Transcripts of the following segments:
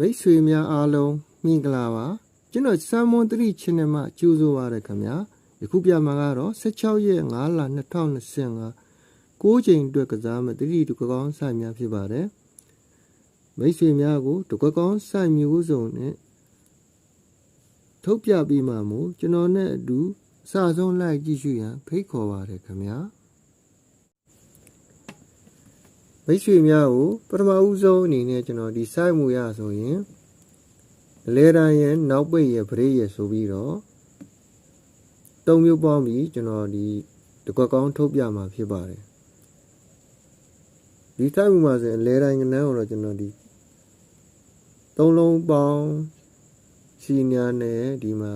မိတ်ဆွေများအားလုံးမင်္ဂလာပါကျွန်တော်စမ်းမွန်တတိချင်နယ်မှာကြိုးဆိုပါရခင်ဗျာယခုပြမှာကတော့16ရက်5လ2025 6ချိန်အတွက်ကစားမဲ့တတိတကကောင်းဆိုင်များဖြစ်ပါတယ်မိတ်ဆွေများကိုတကကောင်းဆိုင်မျိုးစုံနဲ့ထုတ်ပြပြီးမှမို့ကျွန်တော်နဲ့အတူအစဆုံးလိုက်ကြည့်ရှုရန်ဖိတ်ခေါ်ပါရခင်ဗျာ မိတ်ဆွေများကိုပထမဦးဆုံးအနေနဲ့ကျွန်တော်ဒီ site မူရဆိုရင်အလဲတန်းရဲ့နောက်ပိတ်ရဲ့ဗရိတ်ရဲ့ဆိုပြီးတော့သုံးမျိုးပေါင်းပြီးကျွန်တော်ဒီတကွက်ကောင်းထုတ်ပြမှာဖြစ်ပါတယ်ဒီ site မူမှာဆိုရင်အလဲတန်းကနန်းကိုတော့ကျွန်တော်ဒီသုံးလုံးပေါင်းစီညာနဲ့ဒီမှာ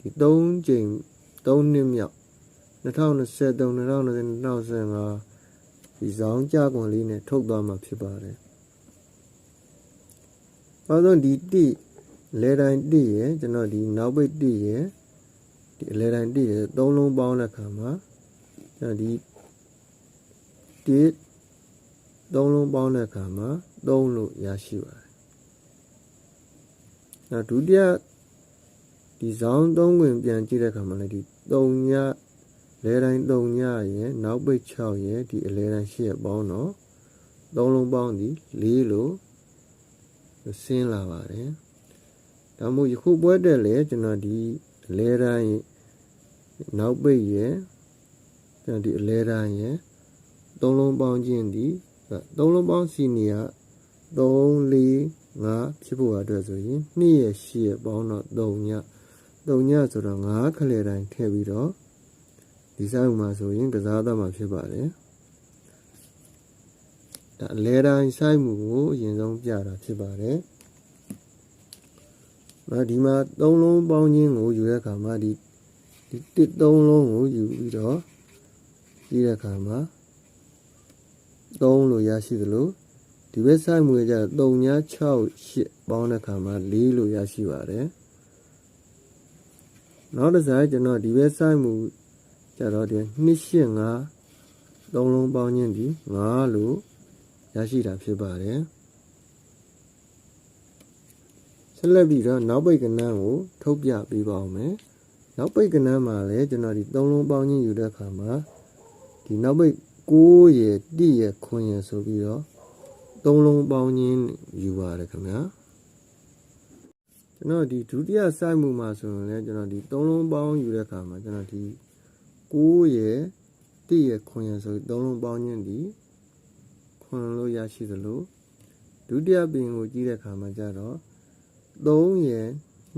ဒီ3ချိန်3နှစ်မြောက်2023 2020 2025 ဒီဇောင်းကြကွန်လေးနဲ့ထုတ်သွားမှာဖြစ်ပါတယ်။ဘာလို့ဒီတိလဲတိုင်းတိရယ်ကျွန်တော်ဒီနောက်ပိတ်တိရယ်ဒီအလဲတိုင်းတိရယ်သုံးလုံးပေါင်းတဲ့ခါမှာကျွန်တော်ဒီတိသုံးလုံးပေါင်းတဲ့ခါမှာသုံးလို့ရရှိပါတယ်။နောက်ဒုတိယဒီဇောင်းသုံးဝင်ပြန်ကြည့်တဲ့ခါမှာလည်းဒီ3ည လဲတိုင်း3ညရဲ့နောက်ပိတ်6ရဲ့ဒီအလဲတိုင်း8ရဲ့ပေါင်းတော့သုံးလုံးပေါင်းဒီ4လို့ဆင်းလာပါတယ်ဒါမို့ယခုပွဲတက်လေကျွန်တော်ဒီအလဲတိုင်းနောက်ပိတ်ရဲ့ကျွန်တော်ဒီအလဲတိုင်းရဲ့သုံးလုံးပေါင်းခြင်းဒီသုံးလုံးပေါင်းစီနီယာ3 4 5ဖြစ်ဖို့အတွက်ဆိုရင်2ရဲ့8ရဲ့ပေါင်းတော့3ည3ညဆိုတော့5ခလေတိုင်းထည့်ပြီးတော့ ဒီဆိုင်မှာဆိုရင်ကစားသားမှာဖြစ်ပါတယ်ဒါအလဲတိုင်းဆိုင်မှုကိုအရင်ဆုံးပြတာဖြစ်ပါတယ်။ဒါဒီမှာ၃လုံးပေါင်းခြင်းကိုယူတဲ့အခါမှာဒီဒီတစ်၃လုံးကိုယူပြီးတော့ပြီးတဲ့အခါမှာ၃လို့ရရှိသလိုဒီဘက်ဆိုင်မှုကကျတော့3ည6 8ပေါင်းတဲ့အခါမှာ4လို့ရရှိပါတယ်။နောက်တစ်စားကျွန်တော်ဒီဘက်ဆိုင်မှု ကြတော့ဒီ285သုံးလုံးပေါင်းခြင်းဒီ9လို့ရရှိတာဖြစ်ပါတယ်ဆက်လက်ပြီးတော့နောက်ပိတ်ကနန်းကိုထုတ်ပြပေးပါအောင်မယ်နောက်ပိတ်ကနန်းမှာလည်းကျွန်တော်ဒီသုံးလုံးပေါင်းခြင်းယူတဲ့အခါမှာဒီနောက်ပိတ်6ရယ်1ရယ်9ရယ်ဆိုပြီးတော့သုံးလုံးပေါင်းခြင်းယူပါတယ်ခင်ဗျာကျွန်တော်ဒီဒုတိယစိုက်မှုမှာဆိုရင်လည်းကျွန်တော်ဒီသုံးလုံးပေါင်းယူတဲ့အခါမှာကျွန်တော်ဒီ 9ရယ်1ရယ်9ရယ်ဆိုသုံးလုံးပေါင်းခြင်းဒီ9လို့ရရှိသလိုဒုတိယပင်ကိုကြည့်တဲ့အခါမှာကျတော့3ရယ်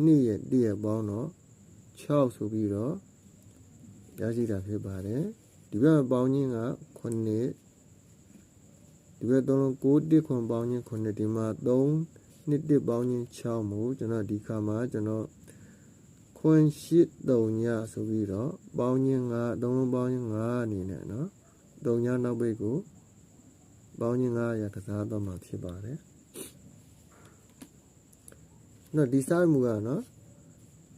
2ရယ်1ရယ်ပေါင်းတော့6ဆိုပြီးတော့ရရှိတာဖြစ်ပါတယ်ဒီဘက်ပေါင်းခြင်းက9ဒီဘက်သုံးလုံး9 1ခွန်ပေါင်းခြင်း9ဒီမှာ3နှစ်1ပေါင်းခြင်း6မို့ကျွန်တော်ဒီခါမှာကျွန်တော် ခွန်ရှိတုံညဆိုပြီးတော့ပေါင်းခြင်းငါအသုံးလုံးပေါင်းခြင်းငါအနေနဲ့နော်တုံညနောက်ပိတ်ကိုပေါင်းခြင်းငါရကစားတော့မှာဖြစ်ပါတယ်နော်ဒီစာမူကနော်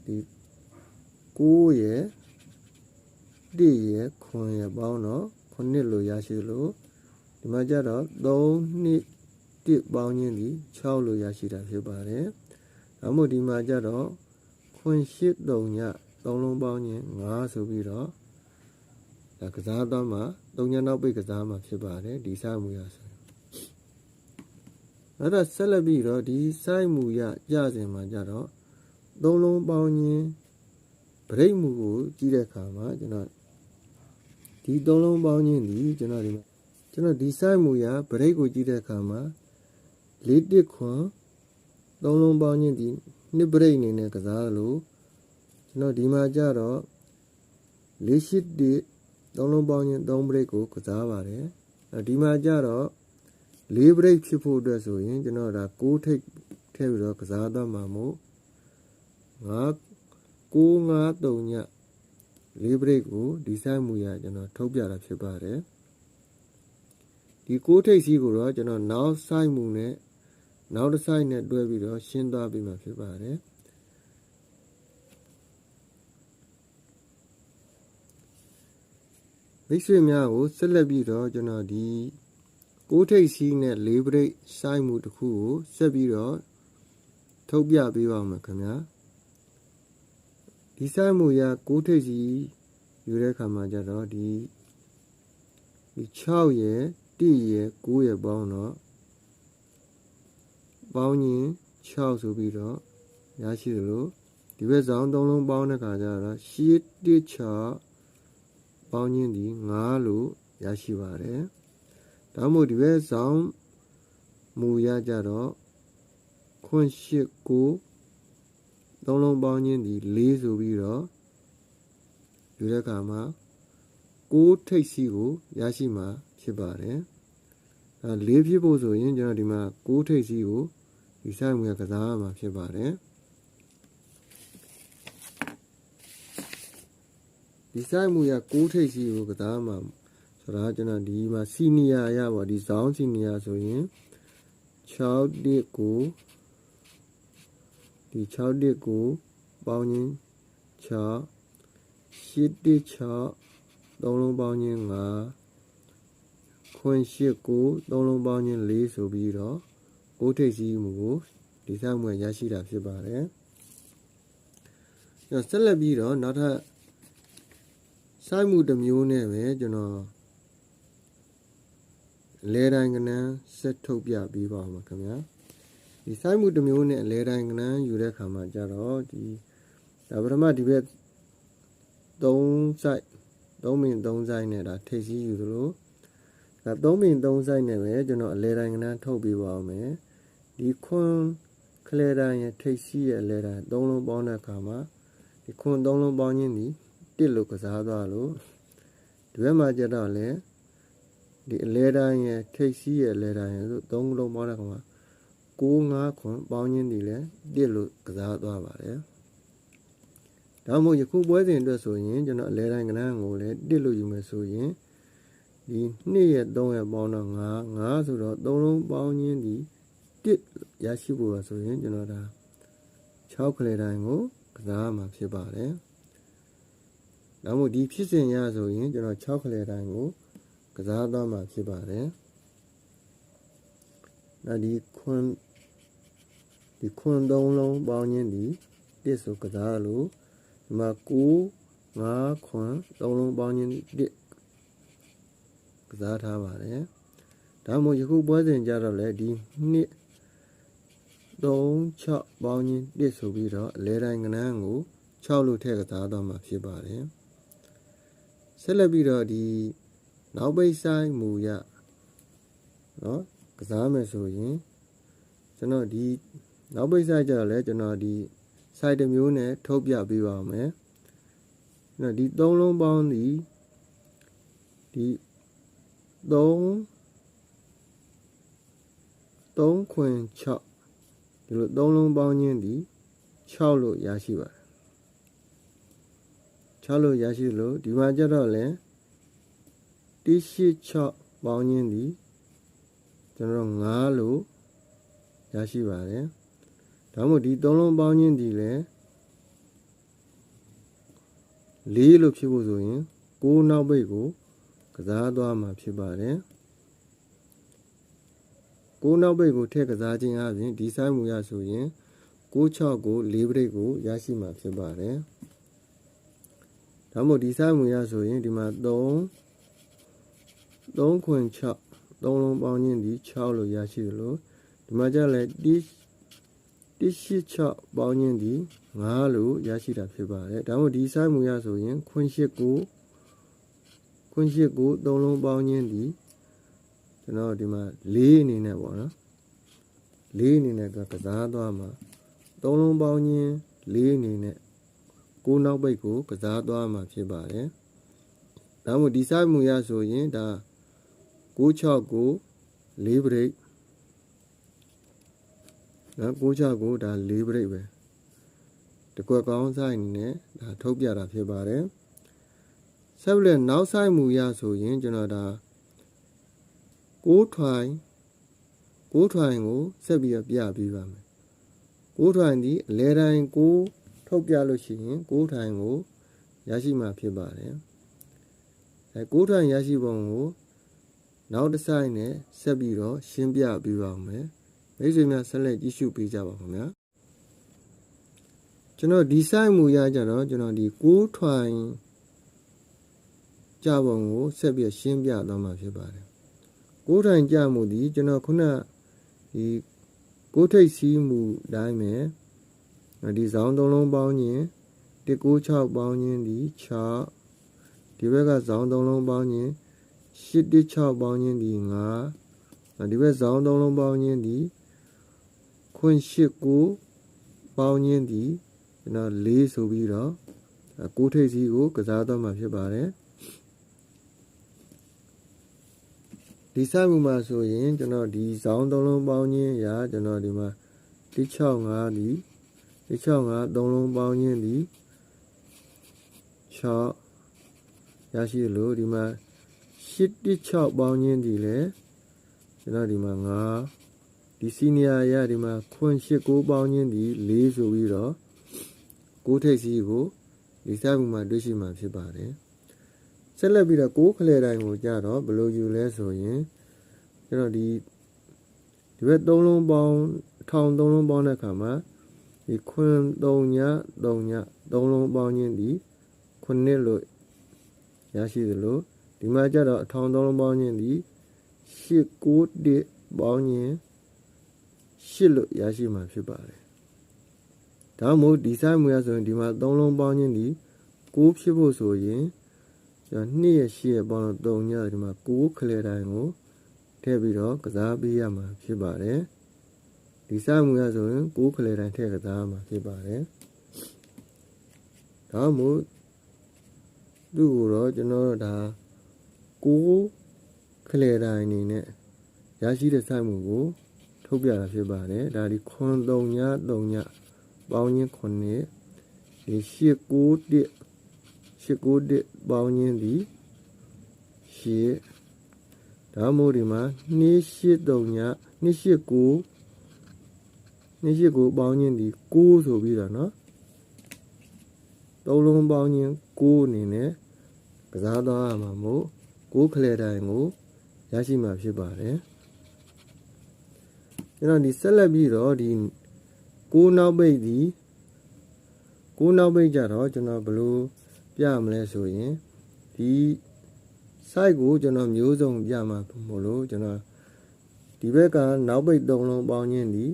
ဒီ9ရဲ့1ရဲ့9ရဲ့ပေါင်းတော့9လို့ရရှိလို့ဒီမှာကြတော့3နှစ်1ပေါင်းခြင်းဒီ6လို့ရရှိတာဖြစ်ပါတယ်။ဒါမှမဟုတ်ဒီမှာကြတော့ ခွန်ရှိ3ည3လုံးပေါင်းခြင်း9ဆိုပြီးတော့ဒါကစားတော့မှ3ညနောက်ပိတ်ကစားမှဖြစ်ပါတယ်ဒီစားမှုရဆိုနောက်တော့ဆက်လက်ပြီးတော့ဒီစိုက်မှုရကြစဉ်မှာကြတော့သုံးလုံးပေါင်းခြင်းဗရိတ်မှုကိုကြည့်တဲ့အခါမှာကျွန်တော်ဒီသုံးလုံးပေါင်းခြင်းဒီကျွန်တော်ဒီမှာကျွန်တော်ဒီစိုက်မှုရဗရိတ်ကိုကြည့်တဲ့အခါမှာလေးတစ်ခွန်သုံးလုံးပေါင်းခြင်းဒီ နှစ်ဗရိတ်အနေနဲ့ကစားလို့ကျွန်တော်ဒီမှာကြတော့လေးရှိတစ်သုံးလုံးပေါင်းခြင်းသုံးဗရိတ်ကိုကစားပါတယ်ဒီမှာကြတော့လေးဘရိတ်ဖြစ်ဖို့အတွက်ဆိုရင်ကျွန်တော်ဒါ6ထိပ်ထည့်ပြီးတော့ကစားသွားမှာမို့ငါ6 5 3ညလေးဘရိတ်ကိုဒီဆိုင်မူရကျွန်တော်ထုတ်ပြတာဖြစ်ပါတယ်ဒီ6ထိပ်စီးကိုတော့ကျွန်တော်နောက်ဆိုင်မူနဲ့ နောက်တစ်ဆိုင်နဲ့တွဲပြီးတော့ရှင်းသွားပြီးမှဖြစ်ပါတယ်မိတ်ဆွေများကိုဆက်လက်ပြီးတော့ကျွန်တော်ဒီကိုးထိပ်စီးနဲ့လေးပရိတ်စိုက်မှုတစ်ခုကိုဆက်ပြီးတော့ထုတ်ပြပေးပါမယ်ခင်ဗျာဒီဆိုင်မှုရ6ထိပ်စီယူတဲ့ခါမှာကျတော့ဒီဒီ6ရယ်1ရယ်9ရယ်ပေါင်းတော့ ပေါင်းရင်6ဆိုပြီးတော့ရရှိသလိုဒီဘက်ဆောင်3လုံးပေါင်းတဲ့ခါကျတော့8 1 6ပေါင်းခြင်းဒီ9လို့ရရှိပါတယ်ဒါမှမဟုတ်ဒီဘက်ဆောင်မူရကြတော့ခွန်8 9သုံးလုံးပေါင်းခြင်းဒီ4ဆိုပြီးတော့ယူတဲ့အခါမှာ6ထိပ်စီကိုရရှိမှာဖြစ်ပါတယ်။အဲ4ဖြစ်ဖို့ဆိုရင်ကျွန်တော်ဒီမှာ6ထိပ်စီကို ဒီဆိုင်မူရကစားရမှာဖြစ်ပါတယ်။ဒီဆိုင်မူရ6ထိပ်စီကိုကစားမှာဆိုတာကျွန်တော်ဒီမှာစီနီယာရပါဒီဇောင်းစီနီယာဆိုရင်6တစ်ကိုဒီ6တစ်ကိုပေါင်းခြင်း6 8တစ်6သုံးလုံးပေါင်းခြင်း5ခွန်း8ကိုသုံးလုံးပေါင်းခြင်း4ဆိုပြီးတော့ ကိုးထိပ်စီးမှုကိုဒီဆောင်မှုရရှိတာဖြစ်ပါတယ်။ကျွန်တော်ဆက်လက်ပြီးတော့နောက်ထပ်စိုက်မှုတစ်မျိုးနဲ့ပဲကျွန်တော်လဲတိုင်းကနန်းဆက်ထုတ်ပြပေးပါမှာခင်ဗျာဒီစိုက်မှုတစ်မျိုးနဲ့အလဲတိုင်းကနန်းယူတဲ့ခါမှာကြတော့ဒီဒါပထမဒီဘက်3 site 3မင်3 site နဲ့ဒါထိပ်စီးယူသလိုဒါ3မင်3 site နဲ့ပဲကျွန်တော်အလဲတိုင်းကနန်းထုတ်ပေးပါအောင်မယ် ဒီခွန်းကလဲတိုင်းရဲ့ထိပ်စီးရဲ့အလဲတိုင်း3လုံးပေါင်းတဲ့အခါမှာဒီခွန်း3လုံးပေါင်းခြင်းဒီ1လို့ကစားသွားလို့ဒီဘက်မှာကြတော့လည်းဒီအလဲတိုင်းရဲ့ထိပ်စီးရဲ့အလဲတိုင်းရဲ့ဆို3လုံးပေါင်းတဲ့အခါမှာ6 5ခွန်းပေါင်းခြင်းဒီလည်း1လို့ကစားသွားပါတယ်ဒါမှမဟုတ်ယခုပွဲစဉ်အတွက်ဆိုရင်ကျွန်တော်အလဲတိုင်းကဏ္ဍကိုလည်း1လို့ယူမယ်ဆိုရင်ဒီ2ရဲ့3ရဲ့ပေါင်းတော့9 9ဆိုတော့3လုံးပေါင်းခြင်းဒီ1 ရရှိဖို့ပါဆိုရင်ကျွန်တော်ဒါ6ကလေးတိုင်းကိုကစားမှာဖြစ်ပါတယ်။ဒါမှမဟုတ်ဒီဖြစ်စဉ်ရဆိုရင်ကျွန်တော်6ကလေးတိုင်းကိုကစားသွားမှာဖြစ်ပါတယ်။ဒါဒီခွန်းဒီခွန်း3လုံးပေါင်းခြင်းဒီ1ဆိုကစားလို့ဒီမှာ9 5ခွန်း3လုံးပေါင်းခြင်း1ကစားထားပါတယ်ဒါမှမဟုတ်ယခုပွဲစဉ်ကြတော့လေဒီ2 3 6ပေါင်းခြင်း1ဆိုပြီးတော့အလဲတိုင်းကဏ္ဍကို6လို့ထည့်ကစားတော့မှာဖြစ်ပါတယ်ဆက်လက်ပြီးတော့ဒီနောက်ပိတ်ဆိုင်မူရเนาะကစားမယ်ဆိုရင်ကျွန်တော်ဒီနောက်ပိတ်ဆိုင်ကြတော့လေကျွန်တော်ဒီ site တစ်မျိုးနဲ့ထုတ်ပြပေးပါမယ်။အဲ့ဒီသုံးလုံးပေါင်းဒီဒီ3 3ခွင်6 ဒီလိုသုံးလုံးပေါင်းခြင်းဒီ6လို့ရရှိပါတယ်6လို့ရရှိလို့ဒီမှာကြတော့လဲ186ပေါင်းခြင်းဒီကျွန်တော်9လို့ရရှိပါတယ်ဒါမှမဟုတ်ဒီသုံးလုံးပေါင်းခြင်းဒီလဲ၄လို့ဖြစ်ဖို့ဆိုရင်6နောက်ပိတ်ကိုကစားသွားမှာဖြစ်ပါတယ် 6နောက်ပိတ်ကိုထည့်ကစားခြင်းအပြင်ဒီဆိုင်မူရဆိုရင်66ကို၄ပိတ်ကိုရရှိမှာဖြစ်ပါတယ်ဒါမှမဟုတ်ဒီဆိုင်မူရဆိုရင်ဒီမှာ3 3ခွင်6 3လုံးပေါင်းခြင်းဒီ6လို့ရရှိတယ်လို့ဒီမှာကြလဲ186ပေါင်းခြင်းဒီ9လို့ရရှိတာဖြစ်ပါတယ်ဒါမှမဟုတ်ဒီဆိုင်မူရဆိုရင်ခွင်8ကိုခွင်8ကို3လုံးပေါင်းခြင်းဒီ ကျွန်တော်ဒီမှာ4အနေနဲ့ပေါ့နော်4အနေနဲ့ကကစားသွားမှာ3လုံးပေါင်းခြင်း4အနေနဲ့9နောက်ပိတ်ကိုကစားသွားမှာဖြစ်ပါတယ်ဒါမှမဟုတ်ဒီဆိုင်မူရဆိုရင်ဒါ96ကို4 break နော်96ကိုဒါ4 break ပဲတကွက်ကောင်းဆိုင်အနေနဲ့ဒါထုတ်ပြတာဖြစ်ပါတယ်ဆက်လက်နောက်ဆိုင်မူရဆိုရင်ကျွန်တော်ဒါ 6ထွိုင်6ထွိုင်ကိုဆက်ပြီးပြပေးပါမယ်6ထွိုင်ဒီအလဲတိုင်း6ထုတ်ပြလို့ရှိရင်6ထွိုင်ကိုရရှိမှာဖြစ်ပါတယ်အဲ6ထွိုင်ရရှိပုံကိုနောက်တစ်ဆိုင်နဲ့ဆက်ပြီးတော့ရှင်းပြပေးပါမယ်မိတ်ဆွေများဆက်လက်ကြည့်ရှုပေးကြပါခင်ဗျာကျွန်တော်ဒီ site မူရကြတော့ကျွန်တော်ဒီကိုးထွိုင်ကြပုံကိုဆက်ပြီးရှင်းပြသွားမှာဖြစ်ပါတယ် ကိုးထွိုင်ကြမှုဒီကျွန်တော်ခုနဒီကိုးထိတ်စီးမှုတိုင်းပဲဒီဇောင်းသုံးလုံးပေါင်းရင်196ပေါင်းရင်ဒီ6ဒီဘက်ကဇောင်းသုံးလုံးပေါင်းရင်816ပေါင်းရင်ဒီ9ဒီဘက်ဇောင်းသုံးလုံးပေါင်းရင်ဒီခွန်း89ပေါင်းရင်ဒီကျွန်တော်၄ဆိုပြီးတော့ကိုးထိပ်စီးကိုကစားတော့မှာဖြစ်ပါတယ် ဒီစမှုမှာဆိုရင်ကျွန်တော်ဒီဇောင်းသုံးလုံးပေါင်းခြင်းရာကျွန်တော်ဒီမှာ165ဒီ165သုံးလုံးပေါင်းခြင်းဒီ6ရရှိလို့ဒီမှာ816ပေါင်းခြင်းဒီလေကျွန်တော်ဒီမှာ9ဒီစီနီယာရဒီမှာခွန်း89ပေါင်းခြင်းဒီ4ဆိုပြီးတော့ကိုးထိပ်စီးကိုဒီစမှုမှာတွေ့ရှိမှာဖြစ်ပါတယ် ဆက်လက်ပြီးတော့ကိုးခလဲတိုင်းကိုကြတော့ဘယ်လိုယူလဲဆိုရင်ကျွန်တော်ဒီဒီဘက်3လုံးပေါင်းထောင်3လုံးပေါင်းတဲ့အခါမှာဒီခွန်း3ည3ည3လုံးပေါင်းခြင်းဒီခုနှစ်လို့ရရှိသလိုဒီမှာကြတော့အထောင်3လုံးပေါင်းခြင်းဒီ8 9 1ပေါင်းခြင်း8လို့ရရှိမှာဖြစ်ပါတယ်ဒါမှမဟုတ်ဒီဆိုင်မူရဆိုရင်ဒီမှာ3လုံးပေါင်းခြင်းဒီ6ဖြစ်ဖို့ဆိုရင် ကျွန်တော်2ရဲ့8ရဲ့ပေါင်းတော့3ညဒီမှာ6ခလဲတိုင်းကိုထည့်ပြီးတော့ကစားပေးရမှာဖြစ်ပါတယ်ဒီစမှုရဆိုရင်6ခလဲတိုင်းထည့်ကစားရမှာဖြစ်ပါတယ်ဒါမှမဟုတ်သူ့ကိုတော့ကျွန်တော်တို့ဒါ6ခလဲတိုင်းအနေနဲ့ရရှိတဲ့စိုက်မှုကို ထုတ်ပြတာဖြစ်ပါတယ်ဒါဒီခွန်3ည3ညပေါင်းချင်း9ဒီ8 9 1 89ပေါင်းခြင်းသည်ရှစ်ဒါမို့ဒီမှာ283ည289 289ပေါင်းခြင်းသည်9ဆိုပြီးတော့เนาะသုံးလုံးပေါင်းခြင်း9အနေနဲ့ကစားသွားရမှာမို့9ခလဲတိုင်းကိုရရှိမှာဖြစ်ပါတယ်ကျွန်တော်ဒီဆက်လက်ပြီးတော့ဒီ9နောက်ပိတ်ဒီ9နောက်ပိတ်ကြတော့ကျွန်တော်ဘယ်လို ပြမလဲဆိုရင်ဒီ site ကိုကျွန်တော်မျိုးစုံပြမှာမို့လို့ကျွန်တော်ဒီဘက်ကနောက်ပိတ်၃လုံးပေါင်းခြင်းဒီ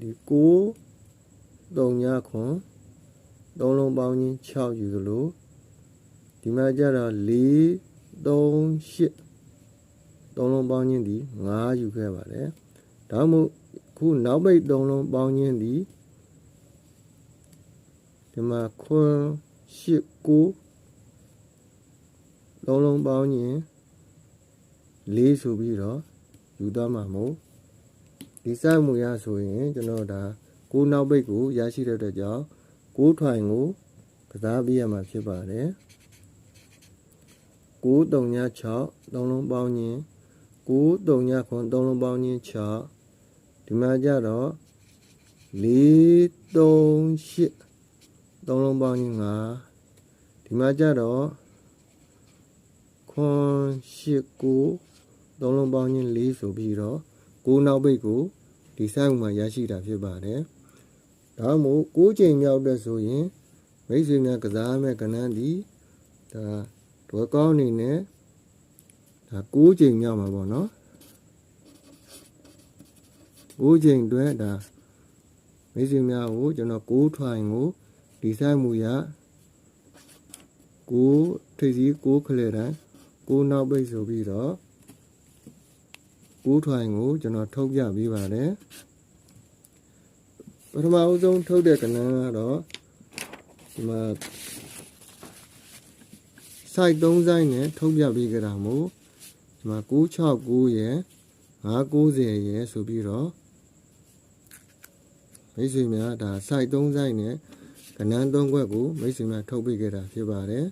ဒီ6 3ညခွန်၃လုံးပေါင်းခြင်း6ယူသလိုဒီမှာကျတော့4 3 8သုံးလုံးပေါင်းခြင်းဒီ9ယူခဲ့ပါတယ်ဒါမှမဟုတ်ခုနောက်ပိတ်သုံးလုံးပေါင်းခြင်းဒီဒီမှာခွန်း 8 9လုံးလုံးပေါင်းရင်4ဆိုပြီးတော့ယူသွားမှာမို့ဒီစမှုရဆိုရင်ကျွန်တော်ဒါကိုနောက်ပိတ်ကိုရရှိတဲ့အတွက်ကြောင့်ကိုထွိုင်ကိုကစားပေးရမှာဖြစ်ပါတယ်9 3ည6သုံးလုံးပေါင်းရင်9 3ညခွန်သုံးလုံးပေါင်းရင်6ဒီမှာကြတော့4 3 8 သုံးလုံးပေါင်းရင်5ဒီမှာကြတော့ခွန်၈ကိုသုံးလုံးပေါင်းချင်း၄ဆိုပြီးတော့ကိုနောက်ပိတ်ကိုဒီဆိုင်ဥမှာရရှိတာဖြစ်ပါတယ်ဒါမှမဟုတ်၉ချိန်မြောက်တဲ့ဆိုရင်မိတ်ဆွေများကစားမဲ့ကဏ္ဍဒီဒါဒွယ်ကောင်းအနေနဲ့ဒါ၉ချိန်မြောက်မှာပေါ့နော်၉ချိန်အတွက်ဒါမိတ်ဆွေများကိုကျွန်တော်၉ထွိုင်ကို ဒီဆိုင်မူရ6ထိပ်စီး6ခလဲတိုင်း6နောက်ပိတ်ဆိုပြီးတော့6ထွိုင်ကိုကျွန်တော်ထုတ်ပြပေးပါတယ်ပထမအဆုံးထုတ်တဲ့ကဏ္ဍကတော့ဒီမှာ site 3 site နဲ့ထုတ်ပြပေးကြတာမို့ဒီမှာ969ရယ်990ရယ်ဆိုပြီးတော့မိတ်ဆွေများဒါ site 3 site နဲ့က ဏ္ဍ3ခွက်ကိုမိတ်ဆွေများထုတ်ပေးခဲ့တာဖြစ်ပါတယ်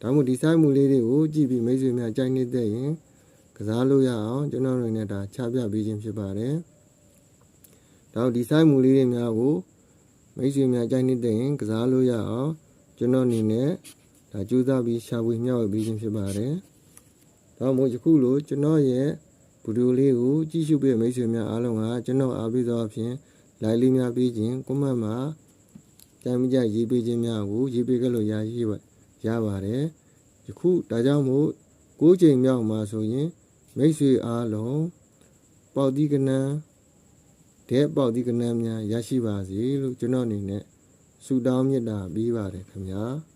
ဒါမှမဟုတ်ဒီဆိုင်မှုလေးတွေကိုကြည့်ပြီးမိတ်ဆွေများကြိုက်နေတဲ့ရင်ကစားလို့ရအောင်ကျွန်တော်တို့နဲ့ဒါချပြပေးခြင်းဖြစ်ပါတယ်ဒါဒီဆိုင်မှုလေးတွေများကိုမိတ်ဆွေများကြိုက်နေတဲ့ရင်ကစားလို့ရအောင်ကျွန်တော်အနေနဲ့ဒါကြိုးစားပြီးရှာဖွေမျှဝေပေးခြင်းဖြစ်ပါတယ်ဒါမှမဟုတ်ယခုလိုကျွန်တော်ရဲ့ဗီဒီယိုလေးကိုကြည့်ရှုပေးမိတ်ဆွေများအားလုံးကကျွန်တော်အားပေးသောအဖြစ် like လေးများပေးခြင်း comment မှာ ကြံမိကြရေးပေးခြင်းများကိုရေးပေးခဲ့လို့ရရှိပါရပါတယ်ယခုဒါကြောင့်မို့၉ချိန်မြောက်မှာဆိုရင်မိတ်ဆွေအားလုံးပေါတိကနန်းတဲ့ပေါတိကနန်းများရရှိပါစေလို့ကျွန်တော်အနေနဲ့ဆုတောင်းမေတ္တာပေးပါတယ်ခင်ဗျာ။